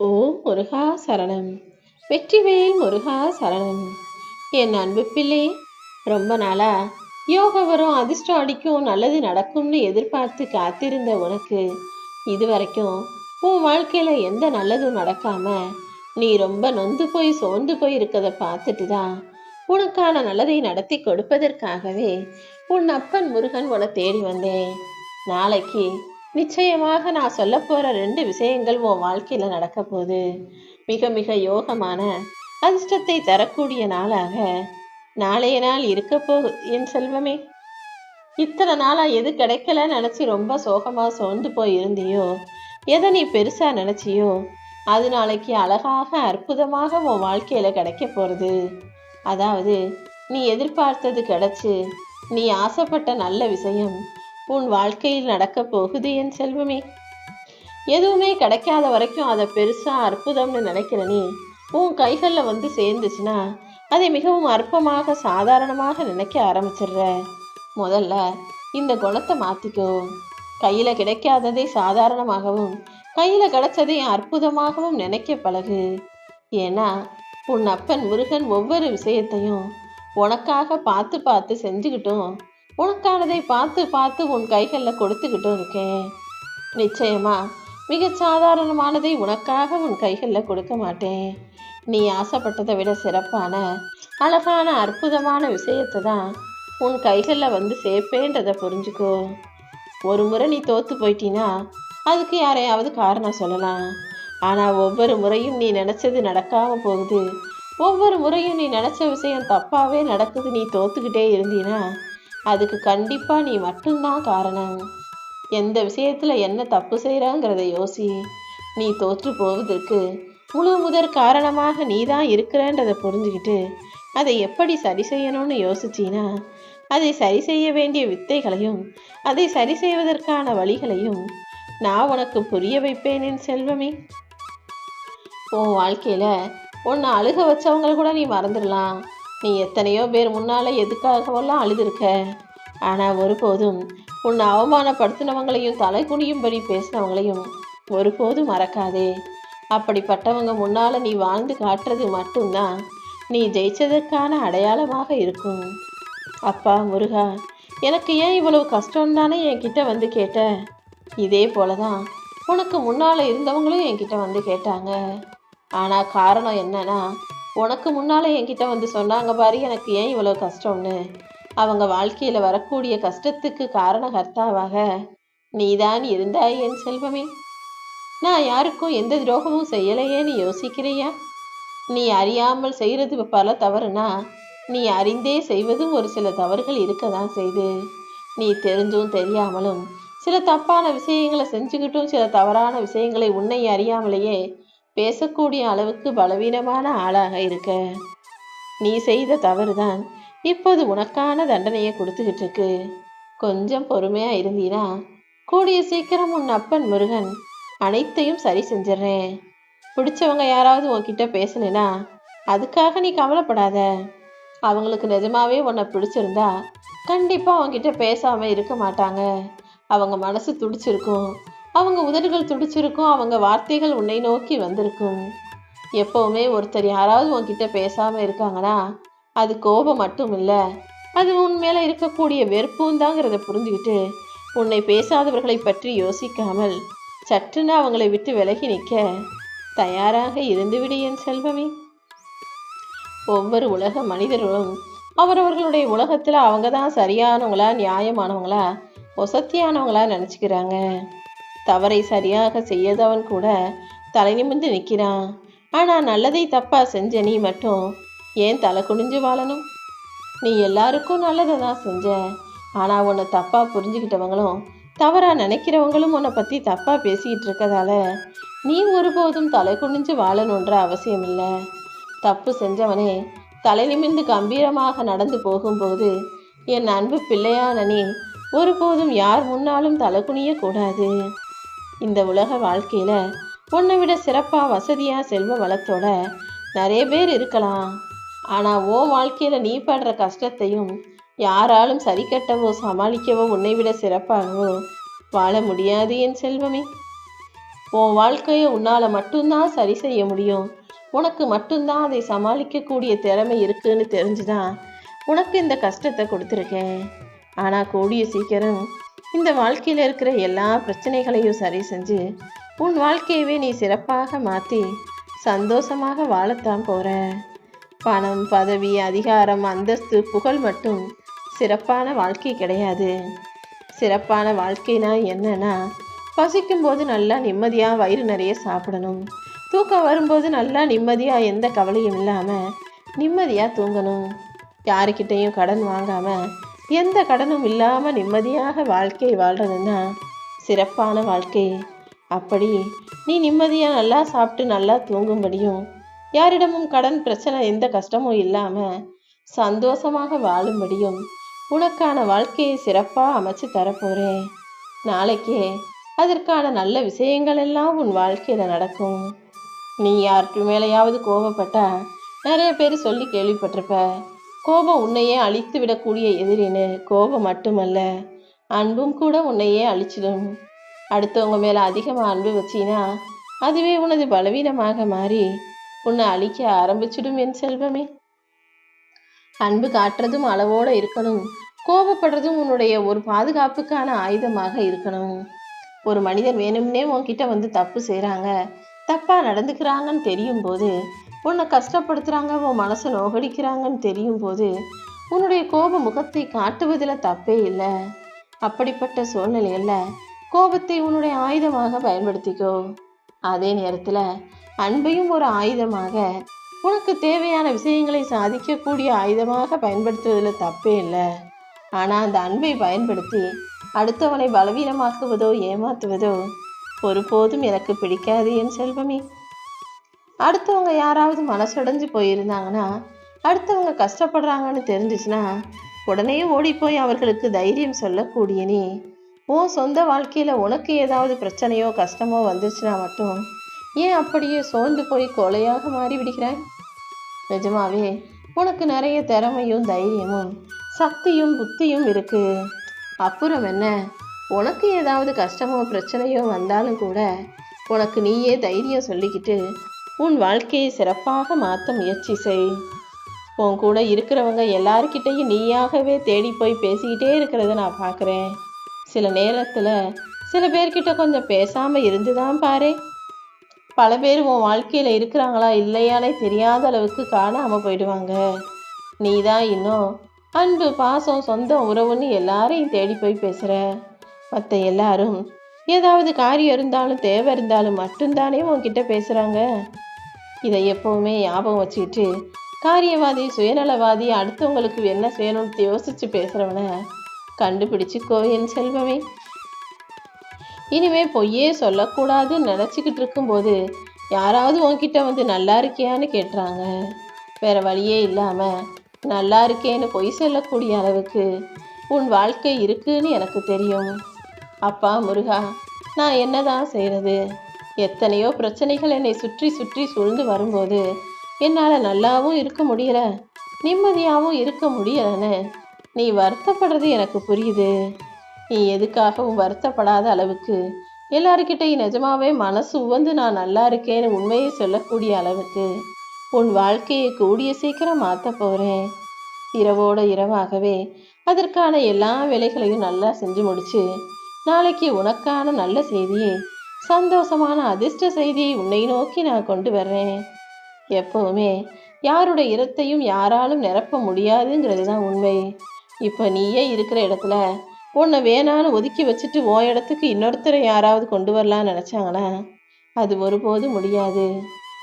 ஓ முருகா சரணம். வெற்றிவேல் முருகா சரணம். என் அன்பு பிள்ளை ரொம்ப நாளா யோகா வரும் அதிர்ஷ்டம் அடிக்கும் நல்லது நடக்கும்னு எதிர்பார்த்து காத்திருந்த உனக்கு இது வரைக்கும் உன் வாழ்க்கையில எந்த நல்லதும் நடக்காம நீ ரொம்ப நொந்து போய் சோர்ந்து போய் இருக்கதை பார்த்துட்டு தான் உனக்கான நல்லதை நடத்தி கொடுப்பதற்காகவே உன் அப்பன் முருகன் உன தேடி வந்தேன். நாளைக்கு நிச்சயமாக நான் சொல்ல போகிற ரெண்டு விஷயங்கள் உன் வாழ்க்கையில் நடக்க போகுது மிக மிக யோகமான அதிர்ஷ்டத்தை தரக்கூடிய நாளாக நாளைய நாள் இருக்க போகுது என் செல்வமே. இத்தனை நாளாக எது கிடைக்கலன்னு நினச்சி ரொம்ப சோகமாக சோர்ந்து போய் இருந்தியோ எதை நீ பெருசாக நினச்சியோ? அது நாளைக்கு அழகாக அற்புதமாக உன் வாழ்க்கையில் கிடைக்க போகிறது அதாவது நீ எதிர்பார்த்தது கிடைச்சி நீ ஆசைப்பட்ட நல்ல விஷயம் உன் வாழ்க்கையில் நடக்க போகுது என் செல்வமே. எதுவுமே கிடைக்காத வரைக்கும் அதை பெருசா அற்புதம்னு நினைக்கிற நீ உன் கைகளில் வந்து சேர்ந்துச்சுன்னா அதை மிகவும் அற்பமாக சாதாரணமாக நினைக்க ஆரம்பிச்சிடுற. முதல்ல இந்த குணத்தை மாத்திக்கோ. கையில கிடைக்காததை சாதாரணமாகவும் கையில கிடைச்சதை அற்புதமாகவும் நினைக்க பழகு. ஏன்னா உன் அப்பன் முருகன் ஒவ்வொரு விஷயத்தையும் உனக்காக பார்த்து பார்த்து செஞ்சுக்கிட்டும் உனக்கானதை பார்த்து பார்த்து உன் கைகளில் கொடுத்துக்கிட்டும் இருக்கேன். நிச்சயமா மிக சாதாரணமானதை உனக்காக உன் கைகளில் கொடுக்க மாட்டேன். நீ ஆசைப்பட்டதை விட சிறப்பான அழகான அற்புதமான விஷயத்தை தான் உன் கைகளில் வந்து சேர்ப்பேன்றதை புரிஞ்சுக்கோ. ஒரு முறை நீ தோத்து போயிட்டினா அதுக்கு யாரையாவது காரணம் சொல்லலாம். ஆனால் ஒவ்வொரு முறையும் நீ நினச்சது நடக்காம போகுது. ஒவ்வொரு முறையும் நீ நினச்ச விஷயம் தப்பாகவே நடக்குது. நீ தோத்துக்கிட்டே இருந்தீன்னா அதுக்கு கண்டிப்பாக நீ மட்டும்தான் காரணம். எந்த விஷயத்தில் என்ன தப்பு செய்கிறாங்கிறத யோசி. நீ தோற்று போவதற்கு முழு முதற் காரணமாக நீ தான் இருக்கிறன்றதை புரிஞ்சுக்கிட்டு அதை எப்படி சரி செய்யணும்னு யோசிச்சினா அதை சரி செய்ய வேண்டிய வித்தைகளையும் அதை சரி செய்வதற்கான வழிகளையும் நான் உனக்கு புரிய வைப்பேன் என் செல்வமே. உன் வாழ்க்கையில் உன்னை அழுக வச்சவங்களை கூட நீ மறந்துடலாம். நீ எத்தனையோ பேர் முன்னால் எதுக்காகவெல்லாம் அழுதுருக்க? ஆனால் ஒருபோதும் உன்னை அவமானப்படுத்தினவங்களையும் தலை குனியும்படி பேசினவங்களையும் ஒருபோதும் மறக்காதே. அப்படிப்பட்டவங்க முன்னால் நீ வாழ்ந்து காட்டுறது மட்டும்தான் நீ ஜெயிச்சதற்கான அடையாளமாக இருக்கும். அப்பா முருகா எனக்கு ஏன் இவ்வளவு கஷ்டம் தானே என்கிட்ட வந்து கேட்ட? இதே போல தான் உனக்கு முன்னால் இருந்தவங்களும் என்கிட்ட வந்து கேட்டாங்க. ஆனால் காரணம் என்னன்னா உனக்கு முன்னால் என்கிட்ட வந்து சொன்னாங்க பாரு எனக்கு ஏன் இவ்வளோ கஷ்டம்னு? அவங்க வாழ்க்கையில் வரக்கூடிய கஷ்டத்துக்கு காரணகர்த்தாவாக நீதான் இருந்தாய் என் செல்வமே. நான் யாருக்கும் எந்த துரோகமும் செய்யலையேன்னு யோசிக்கிறியா? நீ அறியாமல் செய்கிறது பல தவறுனா நீ அறிந்தே செய்வதும் ஒரு சில தவறுகள் இருக்க தான் செய்து. நீ தெரிஞ்சும் தெரியாமலும் சில தப்பான விஷயங்களை செஞ்சுக்கிட்டும் சில தவறான விஷயங்களை உன்னை அறியாமலேயே பேசக்கூடிய அளவுக்கு பலவீனமான ஆளாக இருக்க. நீ செய்த தவறுதான் இப்போது உனக்கான தண்டனையை கொடுத்துக்கிட்டு இருக்கு. கொஞ்சம் பொறுமையா இருந்தீனா கூடிய சீக்கிரம் உன் அப்பன் முருகன் அனைத்தையும் சரி செஞ்சிடறேன். பிடிச்சவங்க யாராவது உன்கிட்ட பேசலைனா அதுக்காக நீ கவலைப்படாத. அவங்களுக்கு நிஜமாவே உன்னை பிடிச்சிருந்தா கண்டிப்பா உன்கிட்ட பேசாம இருக்க மாட்டாங்க. அவங்க மனசு துடிச்சிருக்கும். அவங்க உதடுகள் துடிச்சிருக்கும் அவங்க வார்த்தைகள் உன்னை நோக்கி வந்திருக்கும். எப்போவுமே ஒருத்தர் யாராவது உன்கிட்ட பேசாமல் இருக்காங்கன்னா அது கோபம் மட்டும் இல்லை. அது உன் மேலே இருக்கக்கூடிய வெறுப்பும் தாங்கிறத புரிஞ்சுக்கிட்டு உன்னை பேசாதவர்களை பற்றி யோசிக்காமல் சற்றுன்னு அவங்களை விட்டு விலகி நிற்க தயாராக இருந்துவிடு என் செல்வமே. ஒவ்வொரு உலக மனிதர்களும் அவரவர்களுடைய உலகத்தில் அவங்க தான் சரியானவங்களா நியாயமானவங்களா ஒசத்தியானவங்களா நினச்சிக்கிறாங்க. தவறை சரியாக செய்யாதவன் கூட தலை நிமிர்ந்து நிற்கிறான். ஆனால் நல்லதை தப்பா செஞ்ச நீ மட்டும் ஏன் தலை குனிஞ்சு வாழணும்? நீ எல்லாருக்கும் நல்லதை தான் செஞ்ச. ஆனால் உன்னை தப்பாக புரிஞ்சுக்கிட்டவங்களும் தவறாக நினைக்கிறவங்களும் உன்னை பற்றி தப்பாக பேசிக்கிட்டு இருக்கதால நீ ஒருபோதும் தலை குனிஞ்சு வாழணுன்ற அவசியம் இல்லை. தப்பு செஞ்சவனே தலை நிமிர்ந்து கம்பீரமாக நடந்து போகும்போது என் அன்பு பிள்ளையான நீ ஒருபோதும் யார் முன்னாலும் தலை குனியக்கூடாது. இந்த உலக வாழ்க்கையில் உன்னை விட சிறப்பாக வசதியாக செல்வ வளத்தோட நிறைய பேர் இருக்கலாம். ஆனால் உன் வாழ்க்கையில் நீ படுற கஷ்டத்தையும் யாராலும் சரி கட்டவோ சமாளிக்கவோ உன்னை விட சிறப்பாகவோ வாழ முடியாது என் செல்வமே. உன் வாழ்க்கையை உன்னால் மட்டும்தான் சரி செய்ய முடியும். உனக்கு மட்டும்தான் அதை சமாளிக்கக்கூடிய திறமை இருக்குன்னு தெரிஞ்சுதான் உனக்கு இந்த கஷ்டத்தை கொடுத்துருக்கேன். ஆனால் கூடிய சீக்கிரம் இந்த வாழ்க்கையில் இருக்கிற எல்லா பிரச்சனைகளையும் சரி செஞ்சு உன் வாழ்க்கையவே நீ சிறப்பாக மாற்றி சந்தோஷமாக வாழத்தான் போகிற பணம் பதவி அதிகாரம் அந்தஸ்து புகழ் மட்டும் சிறப்பான வாழ்க்கை கிடையாது. சிறப்பான வாழ்க்கைனா என்னன்னா பசிக்கும்போது நல்லா நிம்மதியாக வயிறு நிறைய சாப்பிடணும். தூக்கம் வரும்போது நல்லா நிம்மதியாக எந்த கவலையும் இல்லாமல் நிம்மதியாக தூங்கணும். யாருக்கிட்டேயும் கடன் வாங்காமல் எந்த கடனும் இல்லாமல் நிம்மதியாக வாழ்க்கை வாழ்கிறதுன்னா சிறப்பான வாழ்க்கை. அப்படி நீ நிம்மதியாக நல்லா சாப்பிட்டு நல்லா தூங்கும்படியும் யாரிடமும் கடன் பிரச்சனை எந்த கஷ்டமும் இல்லாமல் சந்தோஷமாக வாழும்படியும் உனக்கான வாழ்க்கையை சிறப்பாக அமைச்சு தரப்போகிறேன் நாளைக்கே அதற்கான நல்ல விஷயங்கள் எல்லாம் உன் வாழ்க்கையில் நடக்கும். நீ யாருக்கு மேலேயாவது கோபப்பட்டா நிறைய பேர் சொல்லி கேள்விப்பட்டிருப்ப. கோபம் உன்னையே அழித்து விடக்கூடிய எதிரின்னு கோபம் மட்டுமல்ல அன்பும் கூட உன்னையே அழிச்சிடும். அடுத்தவங்க மேலே அதிகமாக அன்பு வச்சினா அதுவே உனது பலவீனமாக மாறி உன்னை அழிக்க ஆரம்பிச்சிடும் என் செல்வமே. அன்பு காட்டுறதும் அளவோட இருக்கணும். கோபப்படுறதும் உன்னுடைய ஒரு பாதுகாப்புக்கான ஆயுதமாக இருக்கணும். ஒரு மனிதர் வேணும்னே உன்கிட்ட வந்து தப்பு செய்கிறாங்க தப்பாக நடந்துக்கிறாங்கன்னு தெரியும் போது உன்னை கஷ்டப்படுத்துகிறாங்க உன் மனசை நோகடிக்கிறாங்கன்னு தெரியும் போது உன்னுடைய கோப முகத்தை காட்டுவதில் தப்பே இல்லை. அப்படிப்பட்ட சூழ்நிலையில் கோபத்தை உன்னுடைய ஆயுதமாக பயன்படுத்திக்கோ. அதே நேரத்தில் அன்பையும் ஒரு ஆயுதமாக உனக்கு தேவையான விஷயங்களை சாதிக்கக்கூடிய ஆயுதமாக பயன்படுத்துவதில் தப்பே இல்லை. ஆனால் அந்த அன்பை பயன்படுத்தி அடுத்தவனை பலவீனமாக்குவதோ ஏமாத்துவதோ ஒருபோதும் எனக்கு பிடிக்காது என் செல்வமே. அடுத்தவங்க யாராவது மனசடைஞ்சு போயிருந்தாங்கன்னா அடுத்தவங்க கஷ்டப்படுறாங்கன்னு தெரிஞ்சிச்சுன்னா உடனே ஓடி போய் அவர்களுக்கு தைரியம் சொல்லக்கூடிய நீ உன் சொந்த வாழ்க்கையில் உனக்கு ஏதாவது பிரச்சனையோ கஷ்டமோ வந்துச்சுன்னா மட்டும் ஏன் அப்படியே சோர்ந்து போய் கொலையாக மாறி விடுகிறாய் நிஜமாவே உனக்கு நிறைய திறமையும் தைரியமும் சக்தியும் புத்தியும் இருக்கு. அப்புறம் என்ன? உனக்கு ஏதாவது கஷ்டமோ பிரச்சனையோ வந்தாலும் கூட உனக்கு நீயே தைரியம் சொல்லிக்கிட்டு உன் வாழ்க்கையை சிறப்பாக மாற்ற முயற்சி செய். உன் கூட இருக்கிறவங்க எல்லாருக்கிட்டையும் நீயாகவே தேடி போய் பேசிக்கிட்டே இருக்கிறத நான் பார்க்குறேன். சில நேரத்தில் சில பேர்கிட்ட கொஞ்சம் பேசாமல் இருந்து தான் பாரு. பல பேர் உன் வாழ்க்கையில் இருக்கிறாங்களா இல்லையானே தெரியாத அளவுக்கு காணாமல் போயிடுவாங்க. நீ தான் இன்னும் அன்பு பாசம் சொந்தம் உறவுன்னு எல்லாரையும் தேடி போய் பேசுகிற மற்ற எல்லாரும் ஏதாவது காரியம் இருந்தாலும் தேவை இருந்தாலும் மட்டும்தானே உன்கிட்ட பேசுகிறாங்க இதை எப்போவுமே ஞாபகம் வச்சுக்கிட்டு காரியவாதி சுயநலவாதி அடுத்தவங்களுக்கு என்ன செய்யணும்னு யோசிச்சு பேசுகிறவன கண்டுபிடிச்சு கோயில் செல்வமே இனிமே பொய்யே சொல்லக்கூடாதுன்னு நினச்சிக்கிட்டு இருக்கும்போது யாராவது உன்கிட்ட வந்து நல்லா இருக்கியான்னு கேட்டுறாங்க வேற வழியே இல்லாமல் நல்லா இருக்கேன்னு பொய் சொல்லக்கூடிய அளவுக்கு உன் வாழ்க்கை இருக்குன்னு எனக்கு தெரியும். அப்பா முருகா நான் என்னதான் செய்கிறது எத்தனையோ பிரச்சனைகள் என்னை சுற்றி சுற்றி சூழ்ந்து வரும்போது என்னால் நல்லாவும் இருக்க முடியல. நிம்மதியாகவும் இருக்க முடியலன்னு. நீ வருத்தப்படுறது எனக்கு புரியுது. நீ எதுக்காகவும் வருத்தப்படாத அளவுக்கு. எல்லாருக்கிட்டையும் நிஜமாவே மனசு உவந்து நான் நல்லா இருக்கேன்னு உண்மையை சொல்லக்கூடிய அளவுக்கு. உன் வாழ்க்கையை கூடிய சீக்கிரம் மாற்ற போகிறேன் இரவோட இரவாகவே அதற்கான எல்லா வேலைகளையும் நல்லா செஞ்சு முடிச்சு நாளைக்கு உனக்கான நல்ல செய்தியை சந்தோஷமான அதிர்ஷ்ட செய்தியை உன்னை நோக்கி நான் கொண்டு வர்றேன். எப்பவுமே யாருடைய இரத்தையும் யாராலும் நிரப்ப முடியாதுங்கிறது தான் உண்மை. இப்போ நீயே இருக்கிற இடத்துல உன்னை வேணான்னு ஒதுக்கி வச்சுட்டு ஓ இடத்துக்கு இன்னொருத்தரை யாராவது கொண்டு வரலான்னு நினச்சாங்கன்னா அது ஒருபோதும் முடியாது.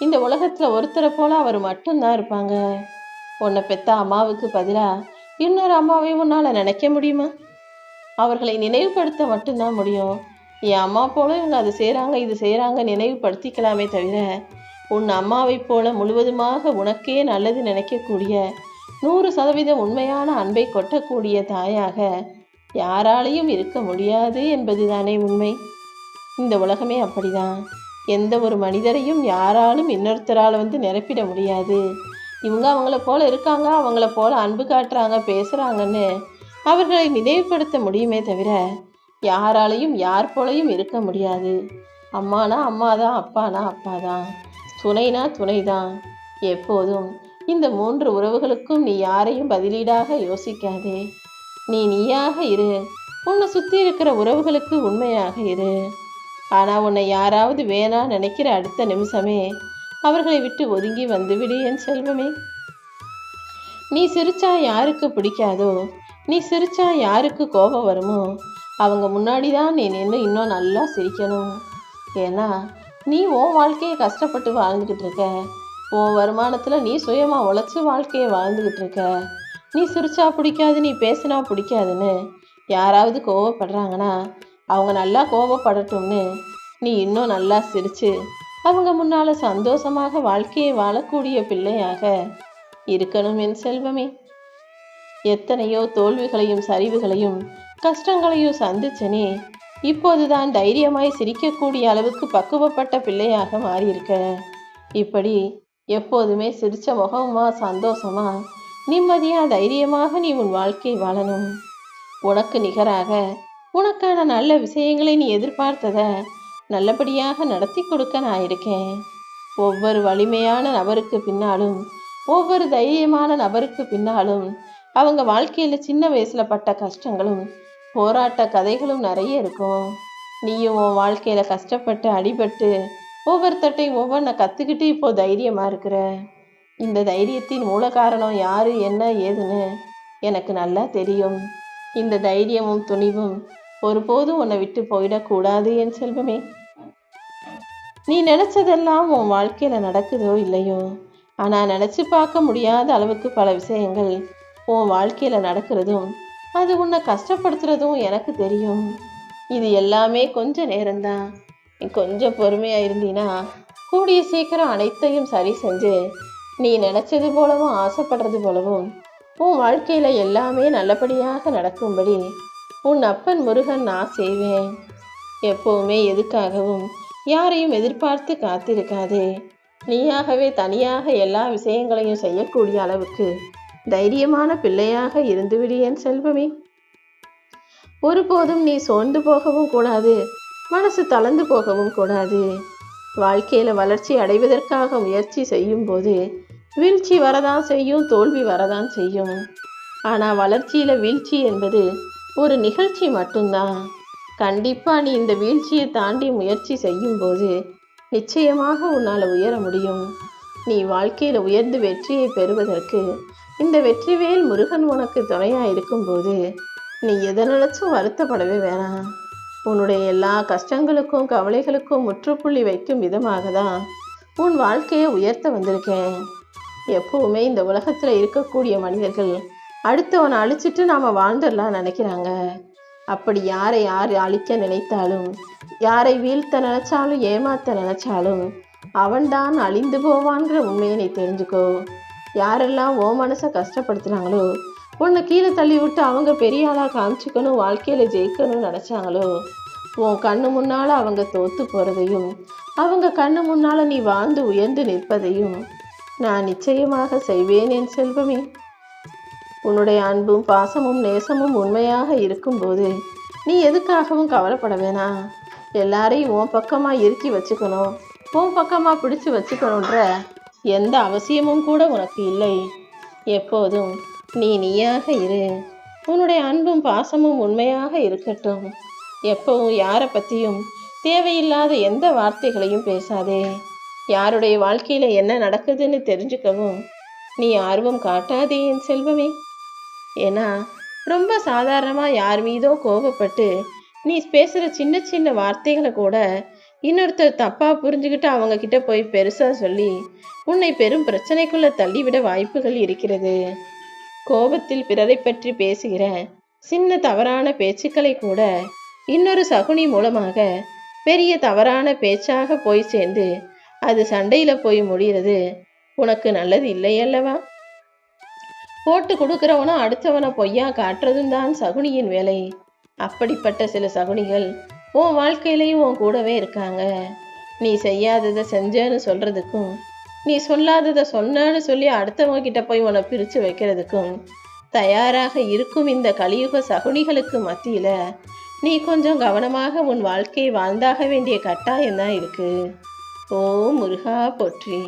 இந்த உலகத்தில் ஒருத்தரை போல அவர் மட்டும்தான் இருப்பாங்க. உன்னை பெத்த அம்மாவுக்கு பதிலாக இன்னொரு அம்மாவையும் உன்னால் நினைக்க முடியுமா? அவர்களை நினைவுபடுத்த மட்டும்தான் முடியும். என் அம்மா போல இவங்க அது செய்கிறாங்க இது செய்கிறாங்க நினைவுபடுத்திக்கலாமே தவிர உன் அம்மாவைப் போல முழுவதுமாக உனக்கே நல்லது நினைக்கக்கூடிய நூறு சதவீதம் உண்மையான அன்பை கொட்டக்கூடிய தாயாக யாராலையும் இருக்க முடியாது என்பதுதானே உண்மை. இந்த உலகமே அப்படிதான். எந்த ஒரு மனிதரையும் யாராலும் இன்னொருத்தரால் வந்து நிரப்பிட முடியாது. இவங்க அவங்கள போல இருக்காங்க அவங்கள போல அன்பு காட்டுறாங்க பேசுகிறாங்கன்னு அவர்களை நினைவுபடுத்த முடியுமே தவிர யாராலையும் யார் போலையும் இருக்க முடியாது. அம்மானா அம்மா தான் அப்பானா அப்பா தான் துணைனா துணை தான் எப்போதும் இந்த மூன்று உறவுகளுக்கும் நீ யாரையும் பதிலீடாக யோசிக்காதே. நீ நீயாக இரு. உன்னை சுற்றி இருக்கிற உறவுகளுக்கு உண்மையாக இரு. ஆனால் உன்னை யாராவது வேணா நினைக்கிற அடுத்த நிமிஷமே அவர்களை விட்டு ஒதுங்கி வந்துவிடு என் செல்வமே. நீ சிரிச்சா யாருக்கு பிடிக்காதோ நீ சிரிச்சா யாருக்கு கோபம் வருமோ அவங்க முன்னாடி தான் நீ நின்று இன்னும் நல்லா சிரிக்கணும். ஏன்னா நீ உன் வாழ்க்கையை கஷ்டப்பட்டு வாழ்ந்துக்கிட்டு இருக்க. உன் வருமானத்தில் நீ சுயமாக உழைச்சி வாழ்க்கையை வாழ்ந்துக்கிட்டு இருக்க. நீ சிரிச்சா பிடிக்காது நீ பேசினா பிடிக்காதுன்னு யாராவது கோவப்படுறாங்கன்னா அவங்க நல்லா கோவப்படட்டும்னு நீ இன்னும் நல்லா சிரித்து அவங்க முன்னால் சந்தோஷமாக வாழ்க்கையை வாழக்கூடிய பிள்ளையாக இருக்கணும் என் செல்வமே. எத்தனையோ தோல்விகளையும் சரிவுகளையும் கஷ்டங்களையும் சந்திச்சனே. இப்போதுதான் தைரியமாய் சிரிக்கக்கூடிய அளவுக்கு பக்குவப்பட்ட பிள்ளையாக மாறியிருக்க. இப்படி எப்போதுமே சிரிச்ச முகமா சந்தோஷமா நிம்மதியா தைரியமாக நீ உன் வாழ்க்கை வாழணும். உனக்கு நிகராக உனக்கான நல்ல விஷயங்களை நீ எதிர்பார்த்தத நல்லபடியாக நடத்தி கொடுக்க நான் இருக்கேன். ஒவ்வொரு வலிமையான நபருக்கு பின்னாலும் ஒவ்வொரு தைரியமான நபருக்கு பின்னாலும் அவங்க வாழ்க்கையில் சின்ன வயசில் பட்ட கஷ்டங்களும் போராட்ட கதைகளும் நிறைய இருக்கும். நீயும் உன் வாழ்க்கையில் கஷ்டப்பட்டு அடிபட்டு ஒவ்வொருத்தட்டையும் ஒவ்வொன்றை கற்றுக்கிட்டு இப்போ தைரியமாக இருக்கிற. இந்த தைரியத்தின் மூல காரணம் யார் என்ன ஏதுன்னு எனக்கு நல்லா தெரியும். இந்த தைரியமும் துணிவும் ஒருபோதும் உன்னை விட்டு போயிடக்கூடாது என் செல்வமே. நீ நினச்சதெல்லாம் உன் வாழ்க்கையில் நடக்குதோ இல்லையோ? ஆனால் நினச்சி பார்க்க முடியாத அளவுக்கு பல விஷயங்கள் உன் வாழ்க்கையில் நடக்கிறதும் அது உன்னை கஷ்டப்படுத்துறதும் எனக்கு தெரியும். இது எல்லாமே கொஞ்ச நேரம்தான். நீ கொஞ்சம் பொறுமையாக இருந்தீன்னா கூடிய சீக்கிரம் அனைத்தையும் சரி செஞ்சு நீ நினச்சது போலவும் ஆசைப்படுறது போலவும் உன் வாழ்க்கையில் எல்லாமே நல்லபடியாக நடக்கும்படி உன் அப்பன் முருகன் நான் செய்வேன். எப்போவுமே எதுக்காகவும் யாரையும் எதிர்பார்த்து காத்திருக்காதே. நீயாகவே தனியாக எல்லா விஷயங்களையும் செய்யக்கூடிய அளவுக்கு தைரியமான பிள்ளையாக இருந்துவிடு என் செல்வமே. ஒருபோதும் நீ சோர்ந்து போகவும் கூடாது. மனசு தளர்ந்து போகவும் கூடாது. வாழ்க்கையில வளர்ச்சி அடைவதற்காக முயற்சி செய்யும் போது வீழ்ச்சி வரதான் செய்யும் தோல்வி வரதான் செய்யும். ஆனா வளர்ச்சியில வீழ்ச்சி என்பது ஒரு நிகழ்ச்சி மட்டும்தான். கண்டிப்பா நீ இந்த வீழ்ச்சியை தாண்டி முயற்சி செய்யும் போது நிச்சயமாக உன்னால் உயர முடியும். நீ வாழ்க்கையில் உயர்ந்து வெற்றியை பெறுவதற்கு இந்த வெற்றிவேல் முருகன் உனக்கு துணையாக இருக்கும்போது நீ எதை நினைச்சும் வருத்தப்படவே வேணாம். உன்னுடைய எல்லா கஷ்டங்களுக்கும் கவலைகளுக்கும் முற்றுப்புள்ளி வைக்கும் விதமாக தான் உன் வாழ்க்கையை உயர்த்த வந்திருக்கேன். எப்பவுமே இந்த உலகத்தில் இருக்கக்கூடிய மனிதர்கள் அடுத்தவனை அழிச்சிட்டு நாம் வாழ்ந்துடலாம் நினைக்கிறாங்க. அப்படி யாரை யார் அழிக்க நினைத்தாலும் யாரை வீழ்த்த நினைச்சாலும் ஏமாத்த நினைச்சாலும் அவன்தான் அழிந்து போவான்கிற உண்மையை நீ தெரிஞ்சுக்கோ. யாரெல்லாம் ஓ மனசை கஷ்டப்படுத்துனாங்களோ உன்னை கீழே தள்ளி விட்டு அவங்க பெரிய ஆளாக காமிச்சிக்கணும் வாழ்க்கையில் ஜெயிக்கணும்னு நினச்சாங்களோ உன் கண்ணு முன்னால் அவங்க தோத்து போகிறதையும் அவங்க கண்ணு முன்னால் நீ வாழ்ந்து உயர்ந்து நிற்பதையும் நான் நிச்சயமாக செய்வேன் என் செல்வமே. உன்னுடைய அன்பும் பாசமும் நேசமும் உண்மையாக இருக்கும்போது நீ எதுக்காகவும் கவலைப்பட வேணாம் எல்லாரையும் உன் பக்கமாக இறுக்கி வச்சுக்கணும் உன் பக்கமாக பிடிச்சி வச்சுக்கணுன்ற எந்த அவசியமும் கூட உனக்கு இல்லை. எப்போதும் நீ நீயாக இரு. உன்னுடைய அன்பும் பாசமும் உண்மையாக இருக்கட்டும். எப்பவும் யாரை பற்றியும் தேவையில்லாத எந்த வார்த்தைகளையும் பேசாதே. யாருடைய வாழ்க்கையில் என்ன நடக்குதுன்னு தெரிஞ்சுக்கவும் நீ ஆர்வம் காட்டாதே என் செல்வமே. ஏன்னா ரொம்ப சாதாரணமாக யார் மீதோ கோபப்பட்டு நீ பேசுகிற சின்ன சின்ன வார்த்தைகளை கூட இன்னொருத்தர் தப்பாக புரிஞ்சுக்கிட்டு அவங்க கிட்ட போய் பெருசாக சொல்லி உன்னை பெரும் பிரச்சனைக்குள்ளே தள்ளிவிட வாய்ப்புகள் இருக்கிறது. கோபத்தில் பிறரை பற்றி பேசுகிற சின்ன தவறான பேச்சுக்களை கூட இன்னொரு சகுனி மூலமாக பெரிய தவறான பேச்சாக போய் சேர்ந்து அது சண்டையில் போய் முடிகிறது. உனக்கு நல்லது இல்லை அல்லவா போட்டு கொடுக்கிறவனும் அடுத்தவனை பொய்யா காட்டுறதும் தான் சகுனியின் வேலை. அப்படிப்பட்ட சில சகுனிகள் உன் வாழ்க்கையிலையும் உன் கூடவே இருக்காங்க. நீ செய்யாததை செஞ்சேன்னு சொல்கிறதுக்கும் நீ சொல்லாததை சொன்னேன்னு சொல்லி அடுத்தவங்க கிட்ட போய் உன்னை பிரித்து வைக்கிறதுக்கும் தயாராக இருக்கும் இந்த கலியுக சகுனிகளுக்கு மத்தியில் நீ கொஞ்சம் கவனமாக உன் வாழ்க்கையை வாழ்ந்தாக வேண்டிய கட்டாயம் தான் இருக்கு. ஓ முருகா போற்றி.